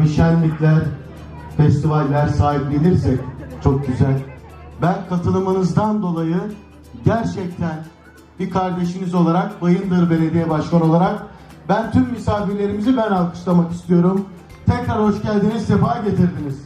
tabii şenlikler, festivaller sahiplenirsek çok güzel. Ben katılımınızdan dolayı gerçekten bir kardeşiniz olarak, Bayındır Belediye Başkanı olarak ben tüm misafirlerimizi ben alkışlamak istiyorum. Tekrar hoş geldiniz, sefa getirdiniz.